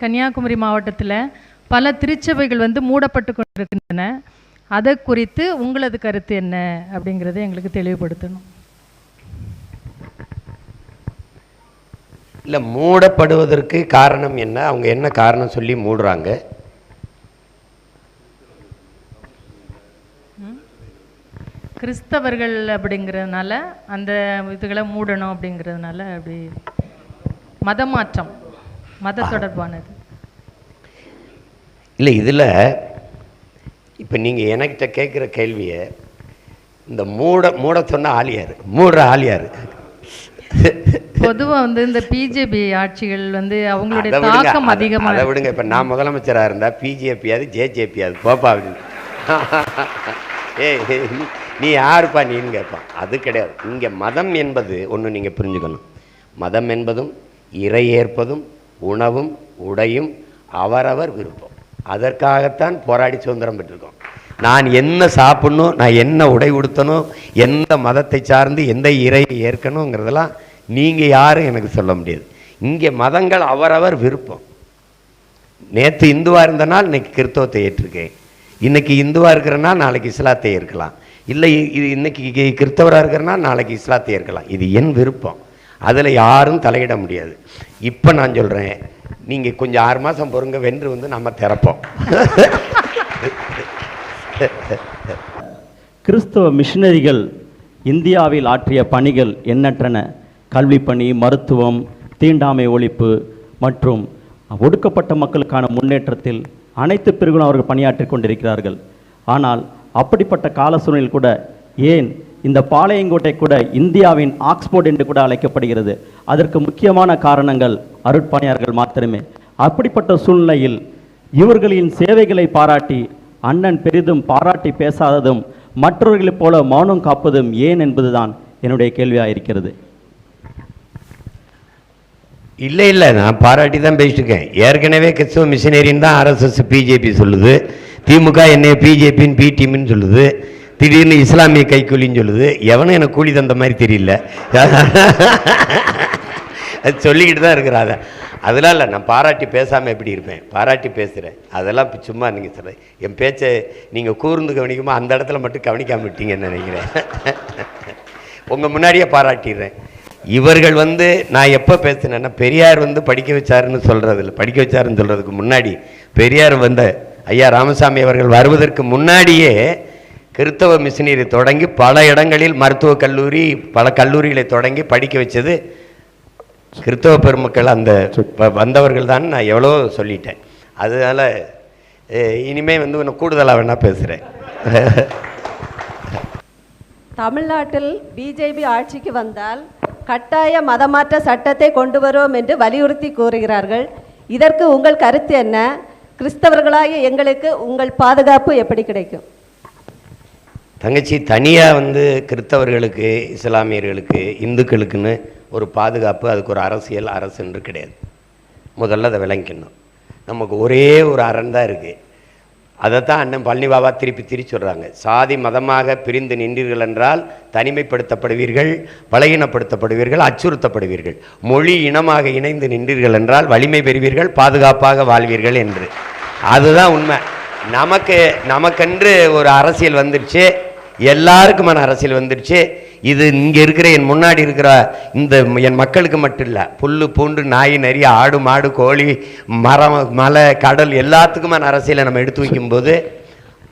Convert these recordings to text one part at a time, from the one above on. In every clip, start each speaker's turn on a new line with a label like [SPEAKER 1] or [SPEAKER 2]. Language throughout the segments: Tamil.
[SPEAKER 1] கன்னியாகுமரி மாவட்டத்தில் பல திருச்சபைகள் வந்து மூடப்பட்டு கொண்டிருக்கின்றன. அதை குறித்து உங்களது கருத்து என்ன? அப்படிங்கிறத எங்களுக்கு தெளிவுபடுத்தணும்.
[SPEAKER 2] இல்லை மூடப்படுவதற்கு காரணம் என்ன? அவங்க என்ன காரணம் சொல்லி மூடுறாங்க?
[SPEAKER 1] கிறிஸ்தவர்கள் அப்படிங்கிறதுனால அந்த இதுகளை மூடணும் அப்படிங்கிறதுனால அப்படி மதமாற்றம். மத தொடர்பானது.
[SPEAKER 2] இல்லை இதில் இப்போ நீங்கள் எனக்கிட்ட கேட்குற கேள்வியை இந்த மூட மூட சொன்ன ஆலியார் மூடுற ஆலியார்.
[SPEAKER 1] பொதுவா வந்து இந்த பிஜேபி ஆட்சிகள் வந்து அவங்களுடைய தாக்கம்
[SPEAKER 2] அதை-
[SPEAKER 1] அதிகமா
[SPEAKER 2] அதை விடுங்க இப்போ நான் முதலமைச்சராக இருந்தால் பிஜேபியாது ஜேஜேபியாது போப்பா அப்படின்னு ஏய் நீ யாருப்பா நீன்னு கேட்பான். அது கிடையாது. இங்கே மதம் என்பது ஒன்று நீங்கள் புரிஞ்சுக்கணும். மதம் என்பதும் இறை ஏற்பதும் உணவும் உடையும் அவரவர் விருப்பம். அதற்காகத்தான் போராடி சுதந்திரம் பெற்றிருக்கோம். நான் என்ன சாப்பிட்ணும் நான் என்ன உடை உடுத்தணும் எந்த மதத்தை சார்ந்து எந்த இறையை ஏற்கணுங்கிறதெல்லாம் நீங்கள் யாரும் எனக்கு சொல்ல முடியாது. இங்கே மதங்கள் அவரவர் விருப்பம். நேற்று இந்துவாக இருந்தனால் இன்றைக்கி கிறித்தவத்தை ஏற்றிருக்கேன். இன்றைக்கி இந்துவாக இருக்கிறனா நாளைக்கு இஸ்லாத்தை ஏற்கலாம். இல்லை இது இன்றைக்கி கிறிஸ்தவராக இருக்கிறனா நாளைக்கு இஸ்லாத்தை ஏற்கலாம். இது என் விருப்பம். அதில் யாரும் தலையிட முடியாது. இப்போ நான் சொல்கிறேன் நீங்கள் கொஞ்சம் ஆறு மாதம் பொறுங்க வென்று வந்து நம்ம திறப்போம்.
[SPEAKER 3] கிறிஸ்தவ மிஷினரிகள் இந்தியாவில் ஆற்றிய பணிகள் எண்ணற்றன. கல்வி பணி மருத்துவம் தீண்டாமை ஒழிப்பு மற்றும் ஒடுக்கப்பட்ட மக்களுக்கான முன்னேற்றத்தில் அனைத்து பிரிவுகளும் அவர்கள் பணியாற்றிக் கொண்டிருக்கிறார்கள். ஆனால் அப்படிப்பட்ட கால சூழ்நிலையில் கூட ஏன் இந்த பாளையங்கோட்டை கூட இந்தியாவின் ஆக்ஸ்போர்ட் என்று கூட அழைக்கப்படுகிறது. அதற்கு முக்கியமான காரணங்கள் அருட்பணியார்கள் மாத்திரமே. அப்படிப்பட்ட சூழ்நிலையில் இவர்களின் சேவைகளை பாராட்டி அண்ணன் பெரிதும் பாராட்டி பேசாததும் மற்றவர்களைப் போல மௌனம் காப்பதும் ஏன் என்பதுதான் என்னுடைய கேள்வியாக இருக்கிறது.
[SPEAKER 2] இல்லை இல்லை. நான் பாராட்டி தான் பேசிட்டுருக்கேன். ஏற்கனவே கிறிஸ்துவ மிஷினரின்னு தான் ஆர்எஸ்எஸ் பிஜேபி சொல்லுது. திமுக என்னைய பிஜேபின்னு பிடிம்னு சொல்லுது. திடீர்னு இஸ்லாமிய கைக்கூலின்னு சொல்லுது. எவனும் எனக்கு கூலி தந்த மாதிரி தெரியல. அது சொல்லிக்கிட்டு தான் இருக்கிறாங்க அதெல்லாம் இல்லை நான் பாராட்டி பேசாமல் எப்படி இருப்பேன்? பாராட்டி பேசுகிறேன் அதெல்லாம் சும்மா நீங்கள் சொல்ல என் பேச்சை நீங்கள் கூர்ந்து கவனிக்குமா? அந்த இடத்துல மட்டும் கவனிக்காம விட்டீங்கன்னு நினைக்கிறேன். உங்கள் முன்னாடியே பாராட்டிடுறேன். இவர்கள் வந்து நான் எப்போ பேசினேன்னா பெரியார் வந்து படிக்க வச்சாருன்னு சொல்கிறது இல்லை. படிக்க வச்சாருன்னு சொல்கிறதுக்கு முன்னாடி பெரியார் வந்த ஐயா ராமசாமி அவர்கள் வருவதற்கு முன்னாடியே கிறித்தவ மிஷினரி தொடங்கி பல இடங்களில் மருத்துவக் கல்லூரி பல கல்லூரிகளை தொடங்கி படிக்க வச்சது கிறித்தவ பெருமக்கள். அந்த வந்தவர்கள் தான் நான் எவ்வளோ சொல்லிட்டேன். அதனால் இனிமேல் வந்து இன்னும் கூடுதலாக வேணால் பேசுகிறேன்
[SPEAKER 4] தமிழ்நாட்டில் பிஜேபி ஆட்சிக்கு வந்தால் கட்டாய மதமாற்ற சட்டத்தை கொண்டு வருவோம் என்று வலியுறுத்தி கூறுகிறார்கள். இதற்கு உங்கள் கருத்து என்ன? கிறிஸ்தவர்களாகிய எங்களுக்கு உங்கள் பாதுகாப்பு எப்படி கிடைக்கும்?
[SPEAKER 2] தங்கச்சி தனியாக வந்து கிறித்தவர்களுக்கு இஸ்லாமியர்களுக்கு இந்துக்களுக்குன்னு ஒரு பாதுகாப்பு அதுக்கு ஒரு அரசியல் அரசு என்று கிடையாது. முதல்ல அதை விளங்கிக்கணும். நமக்கு ஒரே ஒரு அரண் தான் இருக்குது அதைத்தான் அண்ணன் பழனி பாபா திருப்பி திருப்பி சொல்கிறாங்க சாதி மதமாக பிரிந்து நின்றீர்கள் என்றால் தனிமைப்படுத்தப்படுவீர்கள் பலகீனப்படுத்தப்படுவீர்கள் அச்சுறுத்தப்படுவீர்கள். மொழி இனமாக இணைந்து நின்றீர்கள் என்றால் வலிமை பெறுவீர்கள் பாதுகாப்பாக வாழ்வீர்கள் என்று. அதுதான் உண்மை. நமக்கு நமக்கென்று ஒரு அரசியல் வந்துடுச்சு எல்லாருக்குமான அரசியல் வந்துடுச்சு இது இங்கே இருக்கிற என் முன்னாடி இருக்கிற இந்த என் மக்களுக்கு மட்டும் இல்லை புல் பூண்டு நாய் நரி ஆடு மாடு கோழி மரம் மலை கடல் எல்லாத்துக்குமான அரசியலை நம்ம எடுத்து வைக்கும்போது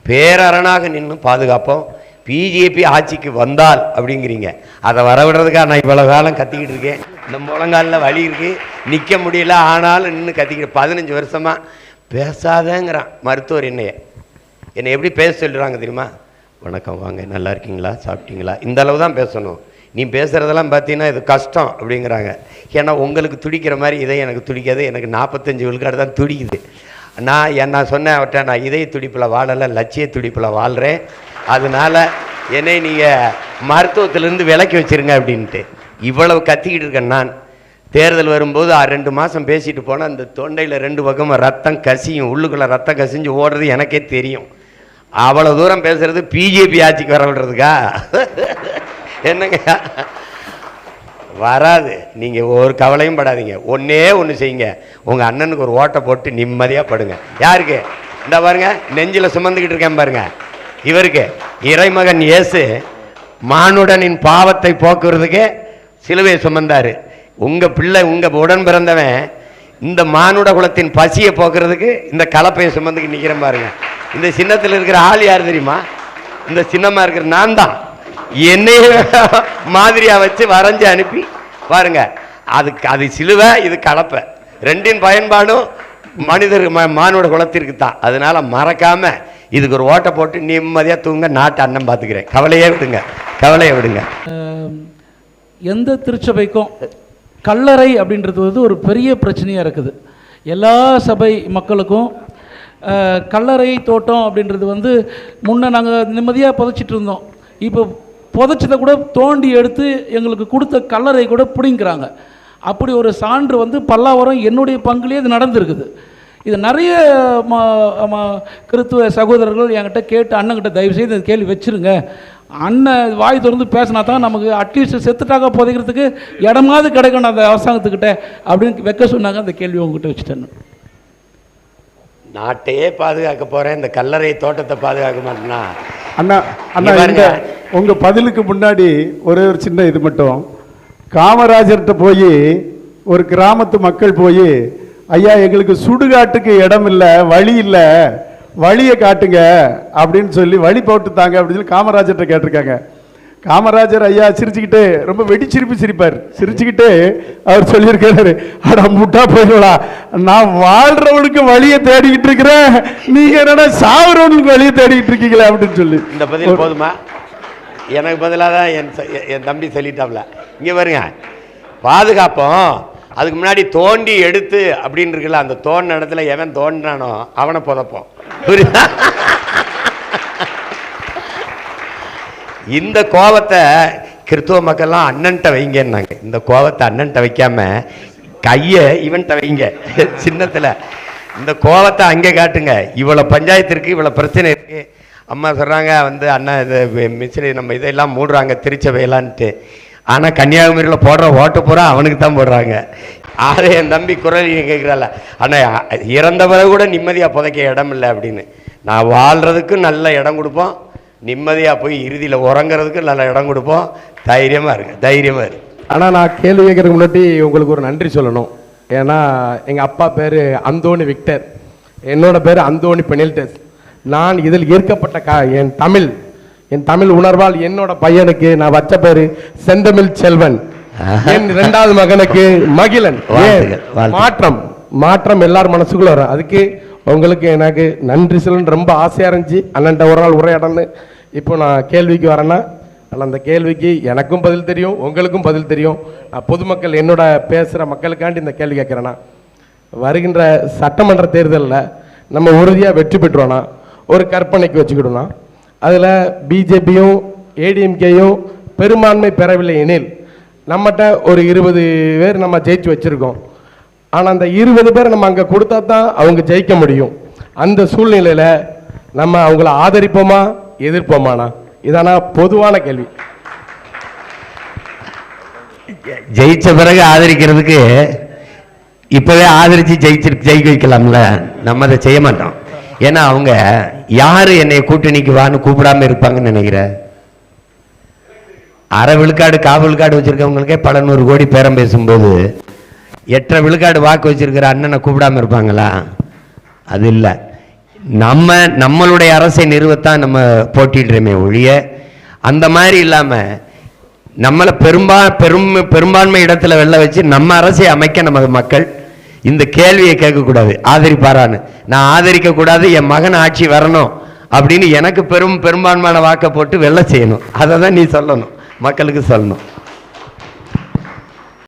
[SPEAKER 2] பேரரணாக நின்று பாதுகாப்போம். பிஜேபி ஆட்சிக்கு வந்தால் அப்படிங்கிறீங்க. அதை வரவிடுறதுக்காக நான் இவ்வளோ காலம் கத்திக்கிட்டு இருக்கேன். இந்த முழங்காலில் வலி இருக்குது நிற்க முடியல ஆனாலும் நின்று கத்திக்கிட்டு பதினஞ்சு வருஷமாக பேசாதேங்கிறான் மருத்துவர் என்னைய. என்னை எப்படி பேச சொல்லிடுறாங்க தெரியுமா? வணக்கம் வாங்க நல்லா இருக்கீங்களா? சாப்பிட்டீங்களா? இந்த அளவு தான் பேசணும். நீ பேசுகிறதெல்லாம் பார்த்தீங்கன்னா இது கஷ்டம் அப்படிங்கிறாங்க. ஏன்னா உங்களுக்கு துடிக்கிற மாதிரி இதயம் எனக்கு துடிக்காது. எனக்கு நாற்பத்தஞ்சு விழுக்காடு தான் துடிக்குது. நான் என் நான் சொன்னேன் அவர்கிட்ட நான் இதய துடிப்பில் வாழலை லட்சிய துடிப்பில் வாழ்கிறேன் அதனால என்னை நீங்கள் மருத்துவத்திலேருந்து விலக்கி வச்சிருங்க அப்படின்ட்டு. இவ்வளவு கத்திக்கிட்டு இருக்கேன் நான். தேர்தல் வரும்போது ஆ, ரெண்டு மாதம் பேசிட்டு போனால் அந்த தொண்டையில் ரெண்டு பக்கமும் ரத்தம் கசியும் உள்ளுக்குள்ளே ரத்தம் கசிஞ்சு ஓடுறது எனக்கே தெரியும். அவ்வளோ தூரம் பேசுறது பிஜேபி ஆட்சிக்கு வர விடுறதுக்கா என்னங்க? வராது. நீங்கள் ஒரு கவலையும் படாதீங்க. ஒன்றே ஒன்று செய்யுங்க. உங்கள் அண்ணனுக்கு ஒரு ஓட்டை போட்டு நிம்மதியாக படுங்க. யாருக்கு? இந்த பாருங்க நெஞ்சில் சுமந்துக்கிட்டு இருக்கேன் பாருங்க. இவருக்கு இறைமகன் இயேசு மானுடனின் பாவத்தை போக்குறதுக்கு சிலுவை சுமந்தார். உங்கள் பிள்ளை உங்கள் உடன் பிறந்தவன் இந்த மானுட குலத்தின் பசியை போக்குறதுக்கு இந்த கலப்பையை சுமந்துக்கு நிற்கிறேன் பாருங்க. இந்த சின்னத்தில் இருக்கிற ஆள் யார் தெரியுமா? இந்த சின்னமாக இருக்கிற நான் தான். என்னையே மாதிரியாக வச்சு வரைஞ்சி அனுப்பி பாருங்க. அதுக்கு அது சிலுவை இது கலப்பை. ரெண்டின் பயன்பாடும் மனிதர் ம- மானுட குலத்திற்கு தான். அதனால் மறக்காமல் இதுக்கு ஒரு ஓட்டை போட்டு நிம்மதியாக தூங்க நாட்டு அண்ணன் பார்த்துக்கிறேன். கவலையே விடுங்க. கவலையை விடுங்க.
[SPEAKER 5] எந்த திருச்சபைக்கும் கல்லறை அப்படின்றது வந்து ஒரு பெரிய பிரச்சனையாக இருக்குது. எல்லா சபை மக்களுக்கும் கல்லறை தோட்டம் அப்படின்றது வந்து முன்ன நாங்கள் நிம்மதியாக புதைச்சிட்டு இருந்தோம். இப்போ புதைச்சதை கூட தோண்டி எடுத்து எங்களுக்கு கொடுத்த கல்லறை கூட பிடிங்கிறாங்க அப்படி ஒரு சான்று வந்து பல்லாவரம் என்னுடைய பங்குலேயே இது நடந்திருக்குது. இது நிறைய ம- கிறித்துவ சகோதரர்கள் என்கிட்ட கேட்டு அண்ணன்கிட்ட தயவு செய்து இந்த கேள்வி வச்சிருங்க. அண்ணன் வாய் திறந்து பேசினா தான் நமக்கு அட்லீஸ்ட் செத்துட்டாக புதைக்கிறதுக்கு இடமாவது கிடைக்கணும் அந்த அரசாங்கத்துக்கிட்ட அப்படின்னு வைக்க சொன்னாங்க. அந்த கேள்வி உங்ககிட்ட வச்சுட்டேன்.
[SPEAKER 2] நாட்டையே பாதுகாக்க போறேன். இந்த கல்லறை தோட்டத்தை பாதுகாக்க மாட்டேனா?
[SPEAKER 6] அண்ணா அண்ணா இந்த
[SPEAKER 2] பாருங்க.
[SPEAKER 6] உங்க பதிலுக்கு முன்னாடி ஒரே ஒரு சின்ன இது மட்டும். காமராஜர்கிட்ட போய் ஒரு கிராமத்து மக்கள் போய் ஐயா எங்களுக்கு சுடுகாட்டுக்கு இடம் இல்லை வழி இல்லை. வழியை காட்டுங்க அப்படின்னு சொல்லி வழி போட்டுத்தாங்க அப்படின்னு சொல்லி காமராஜர்கிட்ட கேட்டிருக்காங்க. காமராஜர் ஐயா சிரிச்சுக்கிட்டு ரொம்ப வெடிச்சிரிப்பு சிரிப்பார். சிரிச்சுக்கிட்டு அவர் சொல்லியிருக்காரு அடா முட்டா போயிடலா நான் வாழ்றவனுக்கு வழியை தேடிக்கிட்டு இருக்கிறேன். நீங்க என்னடா சாவுறவனுக்கு வழியை தேடிக்கிட்டு இருக்கீங்களே அப்படின்னு சொல்லி.
[SPEAKER 2] இந்த பதில் போதுமா? எனக்கு பதிலாக தான் என் என் தம்பி சொல்லிட்டாப்ல. இங்கே பாருங்க. பாதுகாப்போம். அதுக்கு முன்னாடி தோண்டி எடுத்து அப்படின்னு இருக்குல்ல அந்த தோண்டின இடத்துல எவன் தோண்டினானோ அவனை புதைப்போம். புரியுதா? இந்த கோவத்தை கிறிஸ்துவ மக்கள்லாம் அண்ணன்ட்ட வைங்கன்னாங்க. இந்த கோவத்தை அண்ணன்ட்ட வைக்காம கையை இவன்ட்ட வைங்க. சின்னத்தில். இந்த கோவத்தை அங்கே காட்டுங்க. இவ்வளோ பஞ்சாயத்து இருக்குது இவ்வளோ பிரச்சனை இருக்கு. அம்மா சொல்கிறாங்க வந்து அண்ணா இது மிஸ்ரி நம்ம இதெல்லாம் மூடுறாங்க திருச்சபையெல்லான்ட்டு. ஆனால் கன்னியாகுமரியில் போடுற ஓட்டு பூரா அவனுக்கு தான் போடுறாங்க. ஆறு என் தம்பி குரல் கேட்குறால ஆனால் இறந்த பிறகு கூட நிம்மதியாக புதைக்க இடம் இல்லை அப்படின்னு. நான் வாழ்கிறதுக்கு நல்ல இடம் கொடுப்போம். நிம்மதியாக போய் இறுதியில் உறங்குறதுக்கு நல்ல இடம் கொடுப்போம். தைரியமாக இருக்கு தைரியமாக இருக்கு
[SPEAKER 7] ஆனால் நான் கேள்வி கேட்கறதுக்கு முன்னாடி உங்களுக்கு ஒரு நன்றி சொல்லணும். ஏன்னா எங்கள் அப்பா பேர் அந்தோணி விக்டர். என்னோட பேர் அந்தோணி பெனில்டஸ். நான் இதில் ஈர்க்கப்பட்ட கா என் தமிழ் என் தமிழ் உணர்வால் என்னோட பையனுக்கு நான் வச்ச பேரு செந்தமிழ் செல்வன். என் இரண்டாவது மகனுக்கு மகிழன். மாற்றம். மாற்றம் எல்லார் மனசுக்குள்ள வரும். அதுக்கு உங்களுக்கு எனக்கு நன்றி சொல்லணும்னு ரொம்ப ஆசையாக இருந்துச்சு. அண்ணன்ட்ட ஒரு நாள் உரையாடன்னு இப்போ நான் கேள்விக்கு வரேன்னா ஆனால் அந்த கேள்விக்கு எனக்கும் பதில் தெரியும் உங்களுக்கும் பதில் தெரியும். நான் பொதுமக்கள் என்னோட பேசுகிற மக்களுக்காண்டி இந்த கேள்வி கேட்குறேன்னா வருகின்ற சட்டமன்ற தேர்தலில் நம்ம உறுதியாக வெற்றி பெற்றோன்னா ஒரு கற்பனைக்கு வச்சுக்கிட்டோம்னா அதில் பிஜேபியும் ஏடிஎம்கேயும் பெரும்பான்மை பெறவில்லை எனில் நம்மகிட்ட ஒரு இருபது பேர் நம்ம ஜெயிச்சு வச்சுருக்கோம். ஆனால் அந்த இருபது பேர் நம்ம அங்கே கொடுத்தா தான் அவங்க ஜெயிக்க முடியும். அந்த சூழ்நிலையில் நம்ம அவங்கள ஆதரிப்போமா எதிர்ப்போமாண்ணா? இதானா பொதுவான கேள்வி.
[SPEAKER 2] ஜெயிச்ச பிறகு ஆதரிக்கிறதுக்கு இப்போவே ஆதரித்து ஜெயிச்சு ஜெயிக்க வைக்கலாம்ல. நம்ம அதை செய்ய மாட்டோம். ஏன்னா அவங்க யார் என்னை கூட்டணிக்கு வான்னு கூப்பிடாம இருப்பாங்கன்னு நினைக்கிற? அரை விழுக்காடு கால் விழுக்காடு வச்சிருக்கவங்களுக்கே பல நூறு கோடி பேரம் பேசும்போது எட்டரை விழுக்காடு வாக்கு வச்சிருக்கிற அண்ணனை கூப்பிடாம இருப்பாங்களா? அது இல்லை. நம்ம நம்மளுடைய அரசை நிறுவத்தான் நம்ம போட்டிடுறோமே ஒழிய அந்த மாதிரி இல்லாமல் நம்மளை பெரும்பா பெரும் பெரும்பான்மை இடத்துல வெள்ள வச்சு நம்ம அரசை அமைக்க நமது மக்கள் இந்த கேள்வியை கேட்கக்கூடாது. ஆதரிப்பாரான்னு. நான் ஆதரிக்க கூடாது என் மகன் ஆட்சி வரணும் அப்படின்னு எனக்கு பெரும் பெரும்பான்மையான வாக்கை போட்டு வெள்ளை செய்யணும். அதை தான் நீ சொல்லணும். மக்களுக்கு சொல்லணும்.